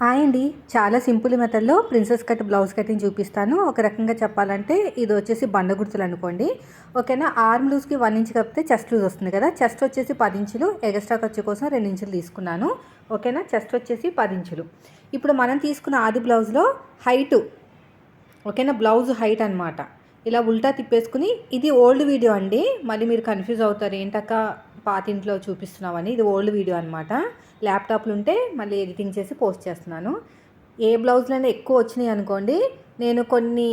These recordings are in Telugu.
హాయ్ అండి. చాలా సింపుల్ మెథడ్లో ప్రిన్సెస్ కట్ బ్లౌజ్ కటింగ్ చూపిస్తాను. ఒక రకంగా చెప్పాలంటే ఇది వచ్చేసి బండ గుర్తులు అనుకోండి. ఓకేనా? ఆర్మ్ లూజ్కి వన్ ఇంచ్ కప్పితే చెస్ట్ లూజ్ వస్తుంది కదా. చెస్ట్ వచ్చేసి పది ఇంచులు. ఎగస్ట్రా ఖర్చు కోసం రెండు ఇంచులు తీసుకున్నాను. ఓకేనా? చెస్ట్ వచ్చేసి పది ఇంచులు. ఇప్పుడు మనం తీసుకున్న ఆది బ్లౌజ్లో హైటు ఓకేనా? బ్లౌజ్ హైట్ అనమాట ఇలా ఉల్టా తిప్పేసుకుని ఇది ఓల్డ్ వీడియో అండి. మళ్ళీ మీరు కన్ఫ్యూజ్ అవుతారు ఏంటక్క? పాతింట్లో చూపిస్తున్నామని ఇది ఓల్డ్ వీడియో అనమాట ల్యాప్టాప్లు ఉంటే మళ్ళీ ఎడిటింగ్ చేసి పోస్ట్ చేస్తున్నాను. ఏ బ్లౌజ్లైనా ఎక్కువ వచ్చినాయి అనుకోండి నేను కొన్ని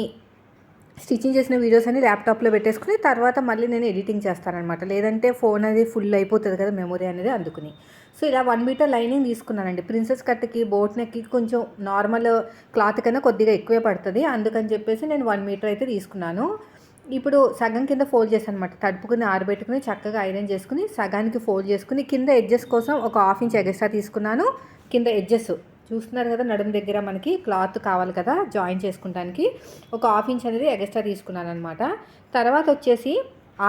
స్టిచ్చింగ్ చేసిన వీడియోస్ అన్ని ల్యాప్టాప్లో పెట్టేసుకుని తర్వాత మళ్ళీ నేను ఎడిటింగ్ చేస్తానమాట లేదంటే ఫోన్ అనేది ఫుల్ అయిపోతుంది కదా మెమొరీ అనేది అందుకుని. సో ఇలా వన్ మీటర్ లైనింగ్ తీసుకున్నానండి. ప్రిన్సెస్ కట్కి బోట్ నెక్కి కొంచెం నార్మల్ క్లాత్ కన్నా కొద్దిగా ఎక్కువే పడుతుంది. అందుకని చెప్పేసి నేను వన్ మీటర్ అయితే తీసుకున్నాను. ఇప్పుడు సగం కింద ఫోల్డ్ చేశాను అనమాట తడుపుకుని ఆరబెట్టుకుని చక్కగా ఐరన్ చేసుకుని సగానికి ఫోల్డ్ చేసుకుని కింద ఎడ్జెస్ కోసం ఒక హాఫ్ ఇంచ్ ఎగస్ట్రా తీసుకున్నాను. కింద ఎడ్జెస్ చూస్తున్నారు కదా నడుము దగ్గర మనకి క్లాత్ కావాలి కదా జాయిన్ చేసుకుంటానికి. ఒక హాఫ్ ఇంచ్ అనేది ఎగస్ట్రా తీసుకున్నాను అనమాట తర్వాత వచ్చేసి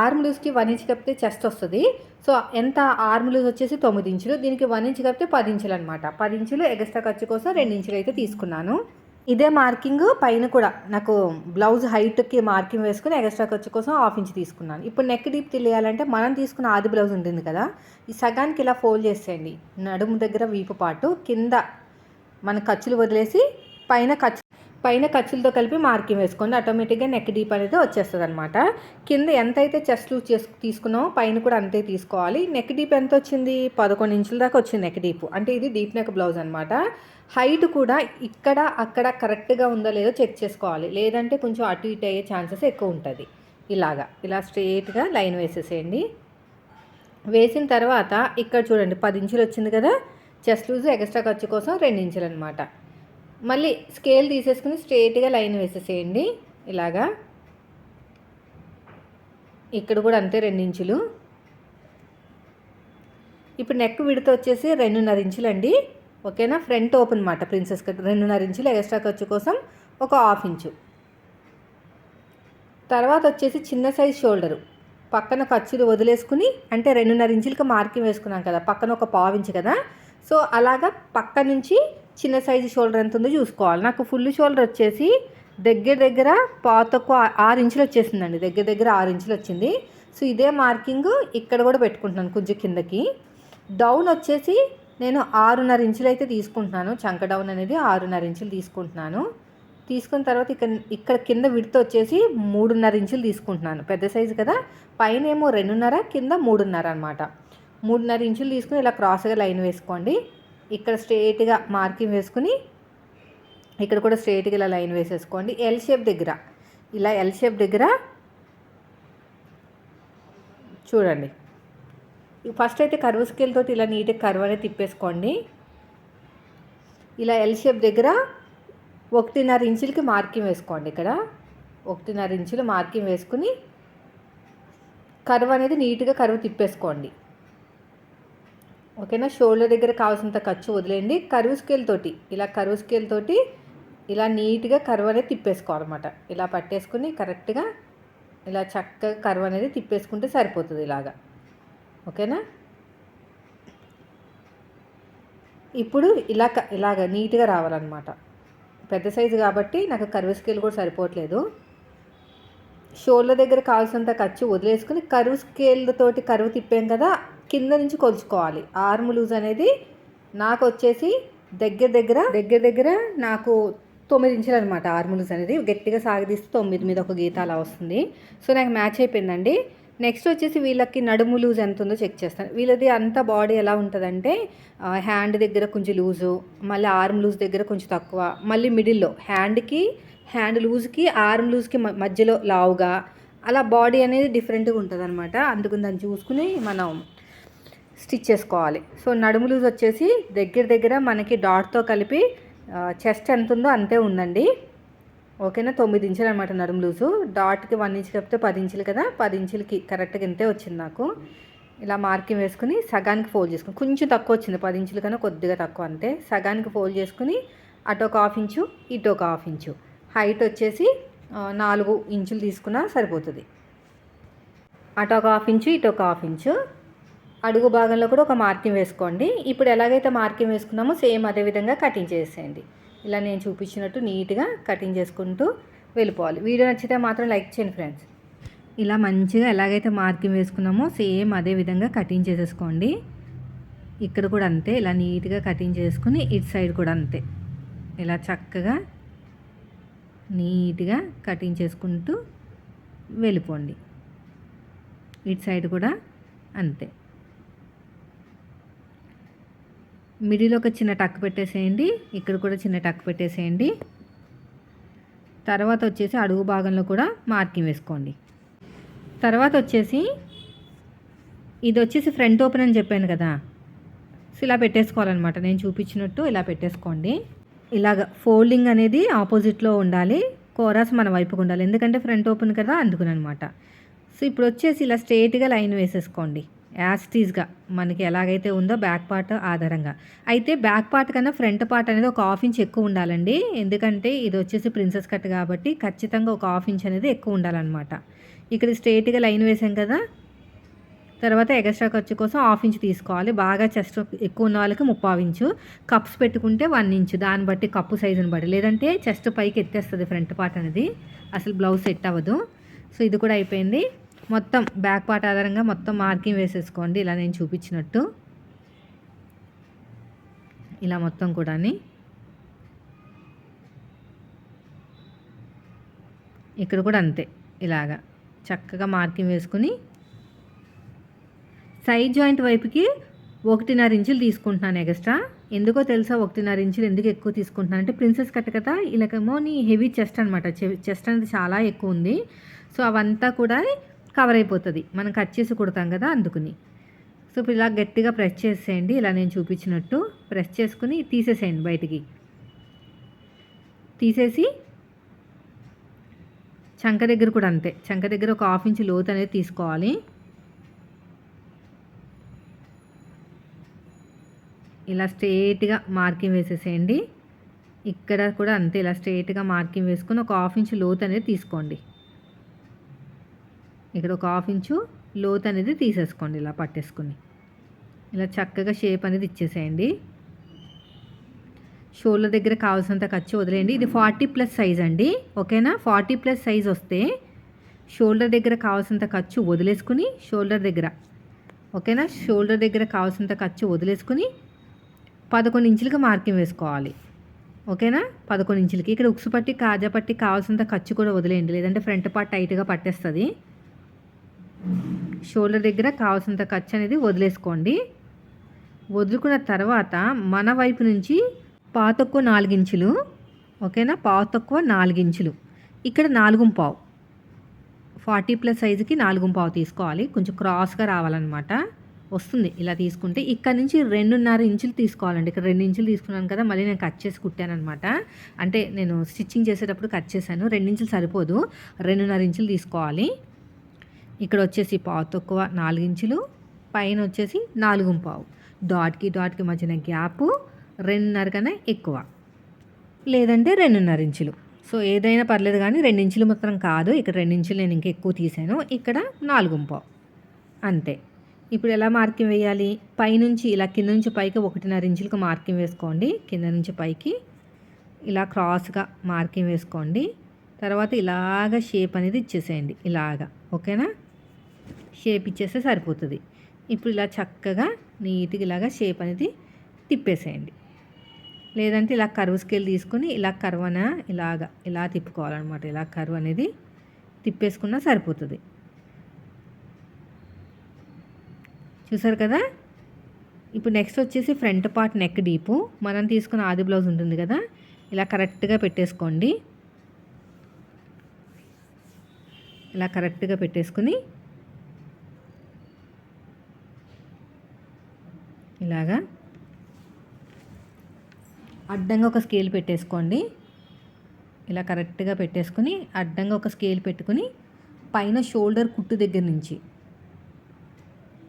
ఆర్మ్ లూజ్కి వన్ ఇంచ్ కప్పితే చెస్ట్ వస్తుంది. సో ఎంత ఆర్మ్ లూజ్ వచ్చేసి తొమ్మిది ఇంచులు దీనికి వన్ ఇంచ్ కప్పితే పది ఇంచులు అనమాట పది ఇంచులు ఎగస్ట్రా ఖర్చు కోసం రెండు ఇంచులు అయితే తీసుకున్నాను. ఇదే మార్కింగ్ పైన కూడా నాకు బ్లౌజ్ హైట్కి మార్కింగ్ వేసుకుని ఎక్స్ట్రా ఖర్చు కోసం హాఫ్ ఇంచ్ తీసుకున్నాను. ఇప్పుడు నెక్ డీప్ తెలియాలంటే మనం తీసుకున్న ఆది బ్లౌజ్ ఉంటుంది కదా ఈ సగానికి ఇలా ఫోల్డ్ చేసేయండి. నడుము దగ్గర వీపు పాటు కింద మన ఖర్చులు వదిలేసి పైన ఖర్చు పైన ఖర్చులతో కలిపి మార్కింగ్ వేసుకోండి. ఆటోమేటిక్గా నెక్ డీప్ అనేది వచ్చేస్తుంది అనమాట కింద ఎంత అయితే చెస్ట్ లూజ్ చేసు తీసుకున్నామో పైన కూడా అంతే తీసుకోవాలి. నెక్ డీప్ ఎంత వచ్చింది? పదకొండు ఇంచుల దాకా వచ్చింది నెక్ డీప్. అంటే ఇది డీప్ నెక్ బ్లౌజ్ అనమాట హైట్ కూడా ఇక్కడ అక్కడ కరెక్ట్గా ఉందో లేదో చెక్ చేసుకోవాలి. లేదంటే కొంచెం అటు ఇటు అయ్యే ఛాన్సెస్ ఎక్కువ ఉంటుంది. ఇలాగా. ఇలా స్ట్రేట్గా లైన్ వేసేసేయండి. వేసిన తర్వాత ఇక్కడ చూడండి పది ఇంచులు వచ్చింది కదా? చెస్ట్ లూజ్ ఎక్స్ట్రా ఖర్చు కోసం రెండు ఇంచులు అనమాట మళ్ళీ స్కేల్ తీసేసుకుని స్ట్రేట్గా లైన్ వేసేసేయండి. ఇలాగా. ఇక్కడ కూడా అంతే రెండు ఇంచులు. ఇప్పుడు నెక్ విడత వచ్చేసి రెండున్నర ఇంచులు అండి ఓకేనా? ఫ్రంట్ ఓపెన్ మాట ప్రిన్సెస్ కట్ రెండున్నర ఇంచులు ఎక్స్ట్రా ఖర్చు కోసం ఒక హాఫ్ ఇంచు. తర్వాత వచ్చేసి చిన్న సైజ్ షోల్డరు. పక్కన ఖర్చులు వదిలేసుకుని అంటే రెండున్నర ఇంచులకి మార్కింగ్ వేసుకున్నాం కదా పక్కన ఒక పావు ఇంచు కదా. సో అలాగా పక్క నుంచి చిన్న సైజు షోల్డర్ ఎంత ఉందో చూసుకోవాలి. నాకు ఫుల్ షోల్డర్ వచ్చేసి దగ్గర దగ్గర పాతకు ఆరు ఇంచులు వచ్చేసిందండి. దగ్గర దగ్గర ఆరు ఇంచులు వచ్చింది. సో ఇదే మార్కింగ్ ఇక్కడ కూడా పెట్టుకుంటున్నాను కొంచెం కిందకి. డౌన్ వచ్చేసి నేను ఆరున్నర ఇంచులు అయితే తీసుకుంటున్నాను. చంక డౌన్ అనేది ఆరున్నర ఇంచులు తీసుకుంటున్నాను. తీసుకున్న తర్వాత ఇక్కడ ఇక్కడ కింద విడత వచ్చేసి మూడున్నర ఇంచులు తీసుకుంటున్నాను. పెద్ద సైజు కదా. పైన ఏమో రెండున్నర కింద మూడున్నర అనమాట మూడున్నర ఇంచులు తీసుకుని ఇలా క్రాస్గా లైన్ వేసుకోండి. ఇక్కడ స్ట్రేట్గా మార్కింగ్ వేసుకుని ఇక్కడ కూడా స్ట్రేట్గా ఇలా లైన్ వేసేసుకోండి. ఎల్ షేప్ దగ్గర. ఇలా ఎల్ షేప్ దగ్గర చూడండి. ఫస్ట్ అయితే కర్వ్ స్కేల్తో ఇలా నీట్గా కర్వ్ అనేది తిప్పేసుకోండి. ఇలా ఎల్ షేప్ దగ్గర ఒకటిన్నర ఇంచులకి మార్కింగ్ వేసుకోండి ఇక్కడ. ఒకటిన్నర ఇంచులు మార్కింగ్ వేసుకుని కర్వ్ అనేది నీట్గా కర్వ్ తిప్పేసుకోండి. ఓకేనా? షోల్డర్ దగ్గర కావాల్సినంత ఖర్చు వదిలేయండి. కరువు స్కేల్ తోటి ఇలా కరువు స్కేల్ తోటి ఇలా నీట్గా కరువు అనేది తిప్పేసుకోవాలన్నమాట. ఇలా పట్టేసుకుని కరెక్ట్గా ఇలా చక్కగా కరువు అనేది తిప్పేసుకుంటే సరిపోతుంది ఇలాగా. ఓకేనా? ఇప్పుడు ఇలా ఇలాగ నీట్గా రావాలన్నమాట. పెద్ద సైజు కాబట్టి నాకు కరువు స్కేల్ కూడా సరిపోవట్లేదు. షోల్డర్ దగ్గర కావాల్సినంత ఖర్చు వదిలేసుకుని కరువు స్కేల్ తోటి కరువు తిప్పాం కదా కింద నుంచి కొలుచుకోవాలి. ఆర్మ్ లూజ్ అనేది నాకు వచ్చేసి దగ్గర దగ్గర దగ్గర దగ్గర నాకు తొమ్మిది ఇంచులు అనమాట ఆర్మ్ లూజ్ అనేది. గట్టిగా సాగదీస్తే తొమ్మిది మీద ఒక గీత అలా వస్తుంది. సో నాకు మ్యాచ్ అయిపోయిందండి. నెక్స్ట్ వచ్చేసి వీళ్ళకి నడుము లూజ్ ఎంత ఉందో చెక్ చేస్తాను. వీళ్ళది అంత బాడీ ఎలా ఉంటుందంటే హ్యాండ్ దగ్గర కొంచెం లూజు మళ్ళీ ఆర్మ్ లూజ్ దగ్గర కొంచెం తక్కువ మళ్ళీ మిడిల్లో హ్యాండ్కి హ్యాండ్ లూజ్కి ఆర్మ్ లూజ్కి మధ్యలో లావుగా అలా బాడీ అనేది డిఫరెంట్గా ఉంటుంది అనమాట అందుకని దాన్ని చూసుకుని మనం స్టిచ్ చేసుకోవాలి. సో నడుము లూజ్ వచ్చేసి దగ్గర దగ్గర మనకి డాట్తో కలిపి చెస్ట్ ఎంత ఉందో అంతే ఉందండి. ఓకేనా? తొమ్మిది ఇంచులు అనమాట నడుము లూజు. డాట్కి వన్ ఇంచ్ కలిపితే పది ఇంచులు కదా? పది ఇంచులకి కరెక్ట్గా ఇంతే వచ్చింది నాకు. ఇలా మార్కింగ్ వేసుకుని సగానికి ఫోల్డ్ చేసుకుని కొంచెం తక్కువ వచ్చింది. పది ఇంచుల కన్నా కొద్దిగా తక్కువ అంతే. సగానికి ఫోల్డ్ చేసుకుని అటు ఒక హాఫ్ ఇంచు ఇటు ఒక హాఫ్ ఇంచు. హైట్ వచ్చేసి నాలుగు ఇంచులు తీసుకున్నా సరిపోతుంది. అటు ఒక హాఫ్ ఇంచు ఇటు ఒక హాఫ్ ఇంచు. అడుగు భాగంలో కూడా ఒక మార్కింగ్ వేసుకోండి. ఇప్పుడు ఎలాగైతే మార్కింగ్ వేసుకున్నామో సేమ్ అదే విధంగా కటింగ్ చేసేయండి. ఇలా నేను చూపించినట్టు నీట్గా కటింగ్ చేసుకుంటూ వెళ్ళిపోవాలి. వీడియో నచ్చితే మాత్రం లైక్ చేయండి ఫ్రెండ్స్. ఇలా మంచిగా ఎలాగైతే మార్కింగ్ వేసుకున్నామో సేమ్ అదే విధంగా కటింగ్ చేసేసుకోండి. ఇక్కడ కూడా అంతే ఇలా నీట్గా కటింగ్ చేసుకుని ఇటు సైడ్ కూడా అంతే. ఇలా చక్కగా నీట్గా కటింగ్ చేసుకుంటూ వెళ్ళిపోండి. ఇటు సైడ్ కూడా అంతే. మిడిల్ ఒక చిన్న టక్ పెట్టేసేయండి. ఇక్కడ కూడా చిన్న టక్ పెట్టేసేయండి. తర్వాత వచ్చేసి అడుగు భాగంలో కూడా మార్కింగ్ వేసుకోండి. తర్వాత వచ్చేసి ఇది వచ్చేసి ఫ్రంట్ ఓపెన్ అని చెప్పాను కదా. సో ఇలా పెట్టేసుకోవాలన్నమాట. నేను చూపించినట్టు ఇలా పెట్టేసుకోండి. ఇలాగ ఫోల్డింగ్ అనేది ఆపోజిట్లో ఉండాలి. కోరాస్ మన వైపుకు ఉండాలి. ఎందుకంటే ఫ్రంట్ ఓపెన్ కదా అందుకుని అనమాట సో ఇప్పుడు వచ్చేసి ఇలా స్ట్రేట్గా లైన్ వేసేసుకోండి. యాస్టీస్గా మనకి ఎలాగైతే ఉందో బ్యాక్ పార్ట్ ఆధారంగా. అయితే బ్యాక్ పార్ట్ కన్నా ఫ్రంట్ పార్ట్ అనేది ఒక హాఫ్ ఇంచ్ ఎక్కువ ఉండాలండి. ఎందుకంటే ఇది వచ్చేసి ప్రిన్సెస్ కట్ కాబట్టి ఖచ్చితంగా ఒక హాఫ్ ఇంచ్ అనేది ఎక్కువ ఉండాలన్నమాట. ఇక్కడ స్ట్రేట్గా లైన్ వేసాం కదా. తర్వాత ఎక్స్ట్రా ఖర్చు కోసం హాఫ్ ఇంచ్ తీసుకోవాలి. బాగా చెస్ట్ ఎక్కువ ఉన్న వాళ్ళకి ముప్పావు ఇంచు. కప్స్ పెట్టుకుంటే వన్ ఇంచు. దాన్ని బట్టి కప్పు సైజుని బట్టి. లేదంటే చెస్ట్ పైకి ఎత్తేస్తుంది ఫ్రంట్ పార్ట్ అనేది. అసలు బ్లౌజ్ సెట్ అవ్వదు. సో ఇది కూడా అయిపోయింది. మొత్తం బ్యాక్ పార్ట్ ఆధారంగా మొత్తం మార్కింగ్ వేసేసుకోండి. ఇలా నేను చూపించినట్టు. ఇలా మొత్తం కూడా ఇక్కడ కూడా అంతే. ఇలాగా చక్కగా మార్కింగ్ వేసుకుని. సైడ్ జాయింట్ వైపుకి ఒకటిన్నర ఇంచులు తీసుకుంటున్నాను ఎక్స్ట్రా. ఎందుకో తెలుసా ఒకటిన్నర ఇంచులు ఎందుకు ఎక్కువ తీసుకుంటున్నాను అంటే ప్రిన్సెస్ కట్ కదా ఇలాకేమో నీ హెవీ చెస్ట్ అనమాట చెస్ట్ అనేది చాలా ఎక్కువ ఉంది. సో అవంతా కూడా కవర్ అయిపోతుంది. మనం కట్ చేసి కుడతాం కదా అందుకుని. సో ఇప్పుడు ఇలా గట్టిగా ప్రెస్ చేసేయండి. ఇలా నేను చూపించినట్టు ప్రెస్ చేసుకుని తీసేసేయండి బయటికి. తీసేసి చంక దగ్గర కూడా అంతే. చంక దగ్గర ఒక హాఫ్ ఇంచ్ లోతు అనేది తీసుకోవాలి. ఇలా స్ట్రేట్గా మార్కింగ్ వేసేసేయండి. ఇక్కడ కూడా అంతే. ఇలా స్ట్రేట్గా మార్కింగ్ వేసుకొని ఒక హాఫ్ ఇంచ్ లోతు అనేది తీసుకోండి. ఇక్కడ ఒక హాఫ్ ఇంచు లోతు అనేది తీసేసుకోండి ఇలా పట్టేసుకుని. ఇలా చక్కగా షేప్ అనేది ఇచ్చేసేయండి. షోల్డర్ దగ్గర కావాల్సినంత ఖర్చు వదిలేయండి. ఇది ఫార్టీ ప్లస్ సైజ్ అండి. ఓకేనా? ఫార్టీ ప్లస్ సైజ్ వస్తే షోల్డర్ దగ్గర కావాల్సినంత ఖర్చు వదిలేసుకుని షోల్డర్ దగ్గర ఓకేనా? షోల్డర్ దగ్గర కావాల్సినంత ఖర్చు వదిలేసుకుని పదకొండు ఇంచులకి మార్కింగ్ వేసుకోవాలి. ఓకేనా? పదకొండు ఇంచులకి. ఇక్కడ ఉక్సు పట్టి కాజా పట్టి కావాల్సినంత ఖర్చు కూడా వదిలేయండి. లేదంటే ఫ్రంట్ పార్ట్ టైట్గా పట్టేస్తుంది. షోల్డర్ దగ్గర కావాల్సినంత ఖర్చు అనేది వదిలేసుకోండి. వదులుకున్న తర్వాత మన వైపు నుంచి పాతక్కువ నాలుగించులు ఓకేనా? పాతక్కువ తక్కువ నాలుగించులు. ఇక్కడ నాలుగు పావు. ఫార్టీ ప్లస్ సైజుకి నాలుగు పావు తీసుకోవాలి. కొంచెం క్రాస్గా రావాలన్నమాట. వస్తుంది. ఇలా తీసుకుంటే ఇక్కడ నుంచి రెండున్నర ఇంచులు తీసుకోవాలండి. ఇక్కడ రెండు ఇంచులు తీసుకున్నాను కదా మళ్ళీ నేను కట్ చేసి కుట్టాను అనమాట అంటే నేను స్టిచ్చింగ్ చేసేటప్పుడు కట్ చేశాను. రెండు ఇంచులు సరిపోదు. రెండున్నర ఇంచులు తీసుకోవాలి. ఇక్కడ వచ్చేసి పావు తక్కువ నాలుగు ఇంచులు పైన వచ్చేసి నాలుగు పావు. డాట్కి డాట్కి మధ్యన గ్యాప్ రెండున్నర కన్నా ఎక్కువ. లేదంటే రెండున్నర ఇంచులు. సో ఏదైనా పర్లేదు కానీ రెండు ఇంచులు మాత్రం కాదు. ఇక్కడ రెండించులు నేను ఇంకా ఎక్కువ తీసాను. ఇక్కడ నాలుగు పావు. అంతే. ఇప్పుడు ఎలా మార్కింగ్ వేయాలి? పైనుంచి ఇలా కింద నుంచి పైకి ఒకటిన్నర ఇంచులకు మార్కింగ్ వేసుకోండి. కింద నుంచి పైకి ఇలా క్రాస్గా మార్కింగ్ వేసుకోండి. తర్వాత ఇలాగ షేప్ అనేది ఇచ్చేసేయండి. ఇలాగా. ఓకేనా? షేప్ ఇచ్చేస్తే సరిపోతుంది. ఇప్పుడు ఇలా చక్కగా నీట్గా ఇలాగా షేప్ అనేది తిప్పేసేయండి. లేదంటే ఇలా కరువు స్కేల్ తీసుకుని ఇలా కరువన ఇలాగా ఇలా తిప్పుకోవాలన్నమాట. ఇలా కరువు అనేది తిప్పేసుకున్నా సరిపోతుంది. చూసారు కదా? ఇప్పుడు నెక్స్ట్ వచ్చేసి ఫ్రంట్ పార్ట్ నెక్ డీపు. మనం తీసుకున్న ఆది బ్లౌజ్ ఉంటుంది కదా? ఇలా కరెక్ట్గా పెట్టేసుకోండి. ఇలా కరెక్ట్గా పెట్టేసుకుని ఇలాగా. అడ్డంగా ఒక స్కేల్ పెట్టేసుకోండి. ఇలా కరెక్ట్గా పెట్టేసుకుని అడ్డంగా ఒక స్కేల్ పెట్టుకుని పైన షోల్డర్ కుట్టు దగ్గర నుంచి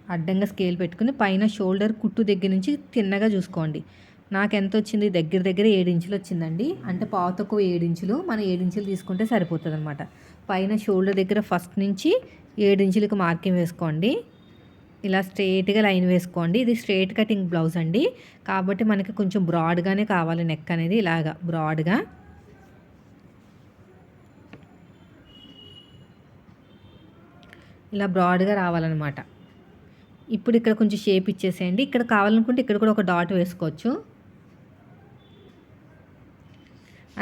అడ్డంగా స్కేల్ పెట్టుకుని పైన షోల్డర్ కుట్టు దగ్గర నుంచి తిన్నగా చూసుకోండి. నాకు ఎంత వచ్చింది? దగ్గర దగ్గర ఇంచులు వచ్చిందండి. అంటే పావు తక్కువ ఇంచులు మనం ఏడించులు తీసుకుంటే సరిపోతుంది అనమాట పైన షోల్డర్ దగ్గర ఫస్ట్ నుంచి ఇంచులకు మార్కింగ్ వేసుకోండి. ఇలా స్ట్రేట్గా లైన్ వేసుకోండి. ఇది స్ట్రేట్ కటింగ్ బ్లౌజ్ అండి. కాబట్టి మనకి కొంచెం బ్రాడ్గానే కావాలి నెక్ అనేది ఇలాగా బ్రాడ్గా. ఇలా బ్రాడ్గా రావాలన్నమాట. ఇప్పుడు ఇక్కడ కొంచెం షేప్ ఇచ్చేసేయండి. ఇక్కడ కావాలనుకుంటే ఇక్కడ కూడా ఒక డాట్ వేసుకోవచ్చు.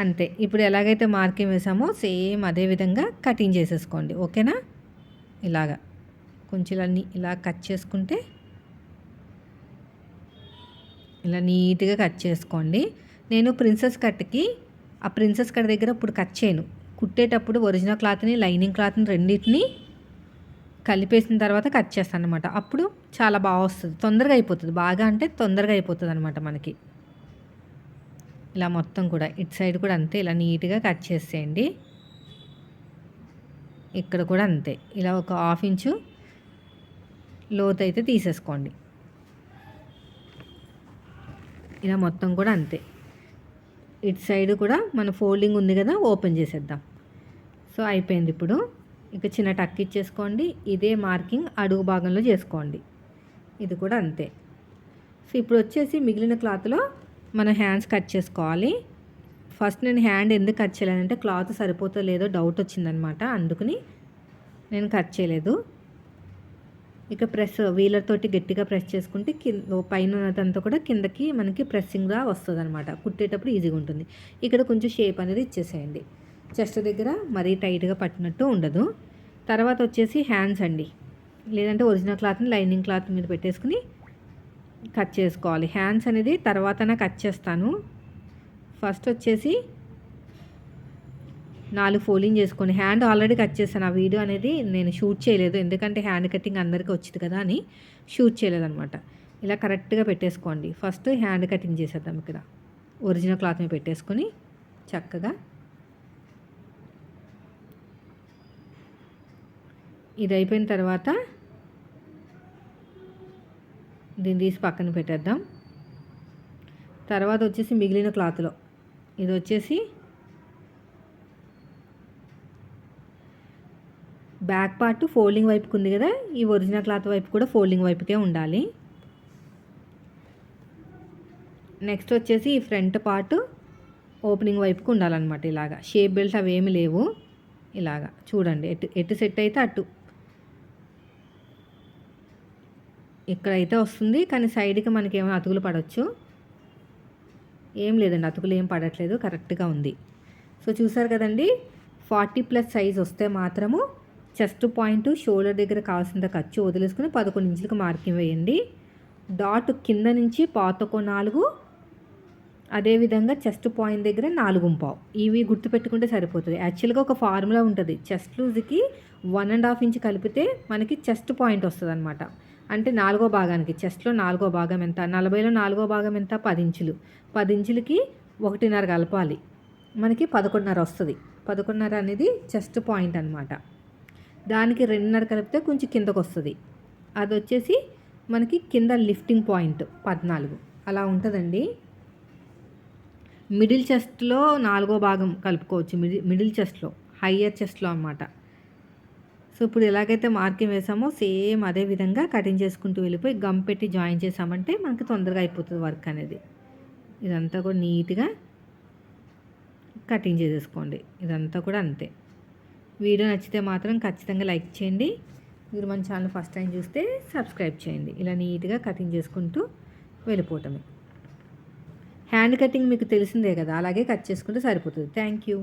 అంతే. ఇప్పుడు ఎలాగైతే మార్కింగ్ వేసామో సేమ్ అదే విధంగా కటింగ్ చేసేసుకోండి. ఓకేనా? ఇలాగా. కొంచెం ఇలా ఇలా కట్ చేసుకుంటే ఇలా నీట్గా కట్ చేసుకోండి. నేను ప్రిన్సెస్ కట్కి ఆ ప్రిన్సెస్ కట్ దగ్గర ఇప్పుడు కట్ చేయను. కుట్టేటప్పుడు ఒరిజినల్ క్లాత్ని లైనింగ్ క్లాత్ని రెండింటిని కలిపేసిన తర్వాత కట్ చేస్తాను అనమాట అప్పుడు చాలా బాగా వస్తుంది. తొందరగా అయిపోతుంది. బాగా అంటే తొందరగా అయిపోతుంది అనమాట మనకి. ఇలా మొత్తం కూడా ఇటు సైడ్ కూడా అంతే. ఇలా నీట్గా కట్ చేసేయండి. ఇక్కడ కూడా అంతే. ఇలా ఒక హాఫ్ ఇంచు లోతు అయితే తీసేసుకోండి. ఇలా మొత్తం కూడా అంతే. ఇటు సైడ్ కూడా మన ఫోల్డింగ్ ఉంది కదా ఓపెన్ చేసేద్దాం. సో అయిపోయింది ఇప్పుడు. ఇక చిన్న టక్ ఇచ్చేసుకోండి. ఇదే మార్కింగ్ అడుగు భాగంలో చేసుకోండి. ఇది కూడా అంతే. సో ఇప్పుడు వచ్చేసి మిగిలిన క్లాత్లో మన హ్యాండ్స్ కట్ చేసుకోవాలి. ఫస్ట్ నేను హ్యాండ్ ఎందుకు కట్ చేయలేదంటే క్లాత్ సరిపోతుందో లేదో డౌట్ వచ్చిందనమాట. అందుకని నేను కట్ చేయలేదు. ఇక ప్రెస్ వీలర్ తోటి గట్టిగా ప్రెస్ చేసుకుంటే కింద పైన ఉన్నదంతా కూడా కిందకి మనకి ప్రెస్సింగ్గా వస్తుంది అనమాట కుట్టేటప్పుడు ఈజీగా ఉంటుంది. ఇక్కడ కొంచెం షేప్ అనేది ఇచ్చేసేయండి. చెస్ట్ దగ్గర మరీ టైట్గా పట్టినట్టు ఉండదు. తర్వాత వచ్చేసి హ్యాండ్స్ అండి. లేదంటే ఒరిజినల్ క్లాత్ని లైనింగ్ క్లాత్ మీద పెట్టేసుకుని కట్ చేసుకోవాలి. హ్యాండ్స్ అనేది తర్వాత కట్ చేస్తాను. ఫస్ట్ వచ్చేసి నాలుగు ఫోలింగ్ చేసుకొని హ్యాండ్ ఆల్రెడీ కట్ చేశాను. ఆ వీడియో అనేది నేను షూట్ చేయలేదు. ఎందుకంటే హ్యాండ్ కటింగ్ అందరికీ వచ్చింది కదా అని షూట్ చేయలేదు అనమాట ఇలా కరెక్ట్గా పెట్టేసుకోండి. ఫస్ట్ హ్యాండ్ కటింగ్ చేసేద్దాం ఇక్కడ. ఒరిజినల్ క్లాత్ మీద పెట్టేసుకొని చక్కగా ఇది అయిపోయిన తర్వాత దీన్ని తీసి పక్కన పెట్టేద్దాం. తర్వాత వచ్చేసి మిగిలిన క్లాత్లో. ఇది వచ్చేసి బ్యాక్ పార్ట్ ఫోల్డింగ్ వైపుకు ఉంది కదా ఈ ఒరిజినల్ క్లాత్ వైపు కూడా ఫోల్డింగ్ వైపుకే ఉండాలి. నెక్స్ట్ వచ్చేసి ఈ ఫ్రంట్ పార్ట్ ఓపెనింగ్ వైపుకి ఉండాలన్నమాట ఇలాగా. షేప్ బెల్ట్ అవేమి లేవు. ఇలాగా చూడండి ఎటు ఎటు సెట్ అయితే అటు. ఇక్కడైతే వస్తుంది కానీ సైడ్కి మనకి ఏమైనా అతుకులు పడవచ్చు ఏం లేదండి అతుకులు ఏం పడట్లేదు కరెక్ట్గా ఉంది. సో చూసారు కదండి ఫార్టీ ప్లస్ సైజ్ వస్తే మాత్రము చెస్ట్ పాయింట్ షోల్డర్ దగ్గర కావాల్సినంత ఖర్చు వదిలేసుకుని పదకొండు ఇంచులకు మార్కింగ్ వేయండి. డాట్ కింద నుంచి పాతకో నాలుగు అదేవిధంగా చెస్ట్ పాయింట్ దగ్గర నాలుగు పావు. ఇవి గుర్తుపెట్టుకుంటే సరిపోతుంది. యాక్చువల్గా ఒక ఫార్ములా ఉంటుంది. చెస్ట్ లూజ్కి వన్ అండ్ హాఫ్ ఇంచ్ కలిపితే మనకి చెస్ట్ పాయింట్ వస్తుంది అనమాట అంటే నాలుగో భాగానికి చెస్ట్లో నాలుగో భాగం ఎంత? నలభైలో నాలుగో భాగం ఎంత? పది ఇంచులు. పది ఇంచులకి ఒకటిన్నర కలపాలి. మనకి పదకొండున్నర వస్తుంది. పదకొండున్నర అనేది చెస్ట్ పాయింట్ అనమాట దానికి రెండున్నర కలిపితే కొంచెం కిందకు వస్తుంది అది వచ్చేసి మనకి కింద లిఫ్టింగ్ పాయింట్ పద్నాలుగు. అలా ఉంటుందండి. మిడిల్ చెస్ట్లో నాలుగో భాగం కలుపుకోవచ్చు. మిడిల్ మిడిల్ చెస్ట్లో హయ్యర్ చెస్ట్లో అనమాట సో ఇప్పుడు ఎలాగైతే మార్కింగ్ వేసామో సేమ్ అదే విధంగా కటింగ్ చేసుకుంటూ వెళ్ళిపోయి గమ్ పెట్టి జాయిన్ చేసామంటే మనకి తొందరగా అయిపోతుంది వర్క్ అనేది. ఇదంతా కూడా నీట్గా కటింగ్ చేసేసుకోండి. ఇదంతా కూడా అంతే. వీడియో నచ్చితే మాత్రం ఖచ్చితంగా లైక్ చేయండి. మీరు మన ఛానల్ ఫస్ట్ టైం చూస్తే సబ్స్క్రైబ్ చేయండి. ఇలా నీట్గా కటింగ్ చేసుకుంటూ వెళ్ళిపోవటమే. హ్యాండ్ కటింగ్ మీకు తెలిసిందే కదా అలాగే కట్ చేసుకుంటే సరిపోతుంది. Thank you.